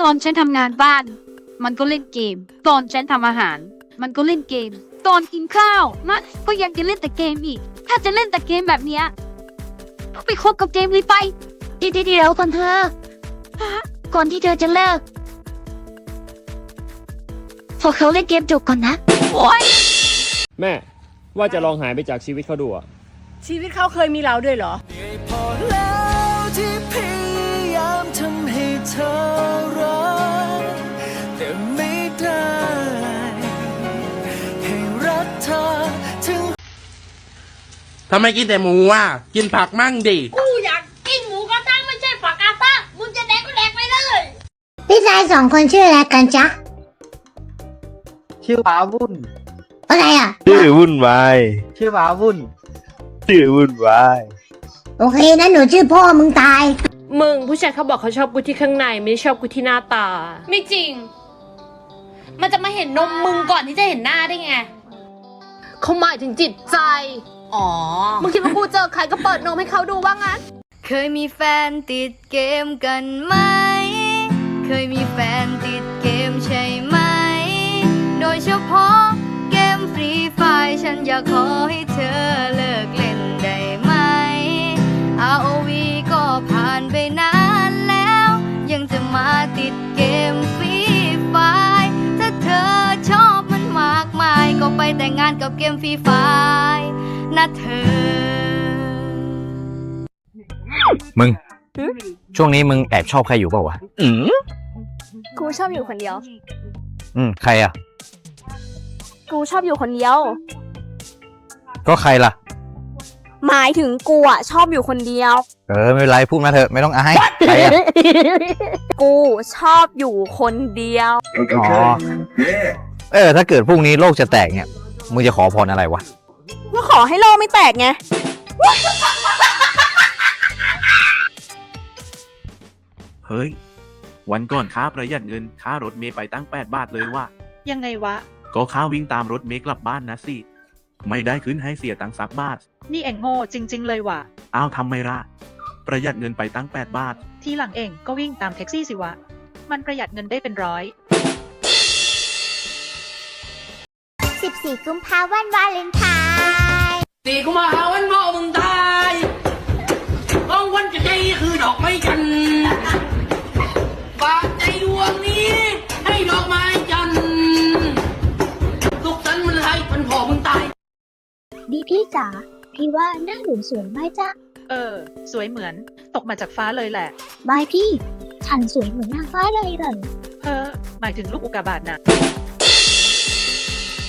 ตอนฉันทำงานบ้าน มันก็เล่นเกม ตอนฉันทำอาหาร มันก็เล่นเกม ตอนกินข้าวมันก็ยังจะเล่นแต่เกมอีก ถ้าจะเล่นแต่เกมแบบเนี้ยก็ไปคบกับเกมเลยไปเดี๋ยวเดี๋ยวก่อนเธอ ก่อนที่เธอจะเลิกพอเขาเล่นเกมจบก่อนนะ โอ๊ย แม่ว่าจะลองหายไปจากชีวิตเขาดูอะชีวิตเขาเคยมีเราด้วยเหรอ พอแล้วที่พยา ทำไมกินแต่หมูอะกินผักมั่งดิ กูอยากกินหมูกระทะไม่ใช่ผักกาดทะมึงจะแดกก็แดกไปเลยพี่ชายสองคนชื่ออะไรกันจ๊ะชื่อว้าวุ่น อะไรอะ ชื่อวุ่นวายชื่อว้าวุ่น ชื่อวุ่นวายโอเคนะหนูชื่อพ่อมึงตาย มึงผู้ชายเขาบอกเขาชอบกูที่ข้างในไม่ได้ชอบกูที่หน้าตา ไม่จริง มันจะมาเห็นนมมึงก่อนที่จะเห็นหน้าได้ไง เขาหมายถึงจิตใจ อ๋อ มึงคิดว่ากูเจอใครก็เปิดนมให้เขาดูว่างั้น เคยมีแฟนติดเกมกันไหม เคยมีแฟนติดเกมใช่ไหม โดยเฉพาะเกมฟรีไฟฉันอยากขอให้เธอเลิกเล่นได้ไหม ROV ก็ผ่านไปนานแล้ว ยังจะมาติดเกมฟรีไฟถ้าเธอชอบมันมากมาย ก็ไปแต่งงานกับเกมฟรีไฟ นะเธอ มึงช่วงนี้มึงแอบชอบใครอยู่เปล่าวะ อืมกูชอบอยู่คนเดียว อืม ใครอะ กูชอบอยู่คนเดียว ก็ใครล่ะ หมายถึงกูอะชอบอยู่คนเดียว เออ ไม่เป็นไรพูดมาเถอะ ไม่ต้องอาย ใครอะ กูชอบอยู่คนเดียว อ๋อ เออ ถ้าเกิดพรุ่งนี้โลกจะแตกเนี่ย มึงจะขอพรอะไรวะ ก็ขอให้โลกไม่แตกไง เฮ้ย วันก่อนค่าประหยัดเงินค่ารถเมย์ไปตั้ง 8 บาทเลยว่ะ ยังไงวะ ก็ค่าวิ่งตามรถเมย์กลับบ้านนะสิ ไม่ได้ขึ้นให้เสียตังค์สักบาท นี่เองโง่จริง ๆ เลยว่ะ อ้าวทำไมล่ะ ประหยัดเงินไปตั้ง 8 บาท ทีหลังเองก็วิ่งตามแท็กซี่สิวะ มันประหยัดเงินได้เป็นร้อย 14 กุมภาพันธ์วาเลนไทน์ตีกูมาหาวันพ่อมึงตายบางวันจะใจคือดอกไม้จันทร์ฝากใจดวงนี้ ให้ดอกไม้จันทร์สุขสันต์วันไรวันพ่อมึงตาย ดีพี่จ๋าพี่ว่าหน้าหนูสวยไหมจ๊ะ เออ สวยเหมือน ตกมาจากฟ้าเลยแหละ ไม่พี่ ฉันสวยเหมือนนางฟ้าเลยเหรอเออหมายถึงลูกอุกกาบาตน่ะ